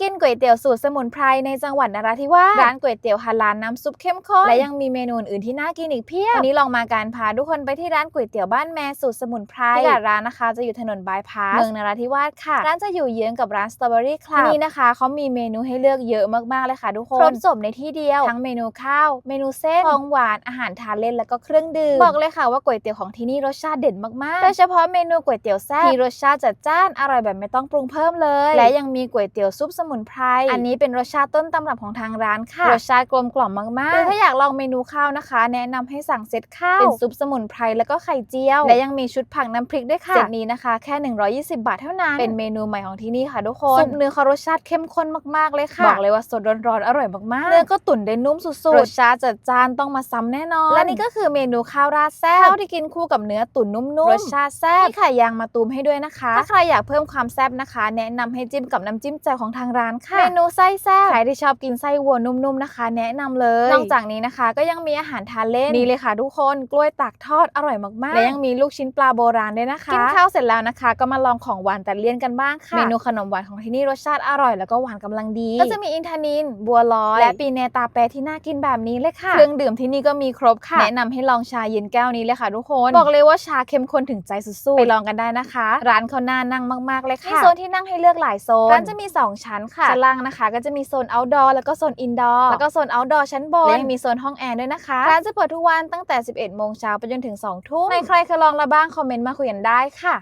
กินก๋วยเตี๋ยวสูตรสมุนไพรในจังหวัดนราธิวาสร้านก๋วยเตี๋ยวฮาลาลน้ำซุปเข้มข้นและยังมีเมนูอื่นๆที่น่ากินอีกเพียบวันนี้ลองมาการพาทุกคนไปที่ร้านก๋วยเตี๋ยวบ้านแม่สูตรสมุนไพรที่ร้านนะคะจะอยู่ถนนบายพาสเมืองนราธิวาสค่ะ ร้านจะอยู่เยื้องกับร้านสตรอเบอรี่คลับที่นี่นะคะเขามีเมนูให้เลือกเยอะมากๆเลยค่ะทุกคนครบจบในที่เดียวทั้งเมนูข้าว เมนูเส้นของหวานอาหารทานเล่นแล้วก็เครื่องดื่มบอกเลยค่ะว่าก๋วยเตี๋ยวของที่นี่รสชาติเด่นมากๆโดยเฉพาะเมนูก๋วยเตี๋ยวแซ่บที่รสชาติจัดจ้านอร่อยแบบไม่ต้องปรุงเพิ่มเลย และยังมีก๋วยเตี๋ยวซุปสมุนไพร อันนี้เป็นรสชาติต้นตำรับของทางร้านค่ะ รสชาติกลมกล่อมมากๆหรือถ้าอยากลองเมนูข้าวนะคะ แนะนำให้สั่งเซตข้าว เป็นซุปสมุนไพรแล้วก็ไข่เจียว และยังมีชุดผักน้ำพริกด้วยค่ะเซตนี้นะคะ แค่ 120 บาทเท่านั้น เป็นเมนูใหม่ของที่นี่ค่ะทุกคน ซุปเนื้อเขารสชาติเข้มข้นมากๆเลยค่ะ บอกเลยว่าสดร้อนๆอร่อยมากๆ เนื้อก็ตุ๋นได้นุ่มสุดๆ รสชาติจัดจ้านต้องมาซ้ำแน่นอน และนี่ก็คือเมนูข้าวราดแซ่บข้าวที่กินคู่กับเนื้อตุ๋นนุ่มๆ รสชาติแซ่บมีไข่ยางมาตูมให้ด้วยนะคะ ถ้าใครอยากเพิ่มความแซ่บนะคะ แนะนำให้จิ้มกับน้ำจิ้มแจ่วของทางร้านค่ะ เมนูไส้แซ่บใครที่ชอบกินไส้วัวนุ่มๆนะคะ แนะนำเลย นอกจากนี้นะคะ ก็ยังมีอาหารทานเล่นนี่เลยค่ะทุกคนกล้วยตากทอดอร่อยมากๆ และยังมีลูกชิ้นปลาโบราณด้วยนะคะ กินข้าวเสร็จแล้วนะคะ ก็มาลองของหวานแต่เลี่ยนกันบ้างค่ะ เมนูขนมหวานของที่นี่รสชาติอร่อยแล้วก็หวานกำลังดี ก็จะมีอินทนินบัวลอย และปีเนตาแปรที่น่ากินแบบนี้เลยค่ะ เครื่องดื่มที่นี่ก็มีครบค่ะ แนะนำให้ลองชาเย็นแก้วนี้เลยค่ะทุกคน บอกเลยว่าชาเข้มข้นถึงใจสุดๆ ไปลองกันได้นะคะ ร้านเขาน่านั่งมากๆเลยค่ะ มีโซนที่นั่งให้เลือกหลายโซน ร้านจะมี 2 ชั้นค่ะชั้นล่างนะคะ ก็จะมีโซน outdoor แล้วก็โซน indoor แล้วก็โซน outdoor ชั้นบนและยังมีโซนห้องแอร์ด้วยนะคะร้านจะเปิดทุกวันตั้งแต่ 11 โมงเช้าไปจนถึง 2 ทุ่มในใครเคยลองแล้วบ้างคอมเมนต์มาคุยกันได้ค่ะ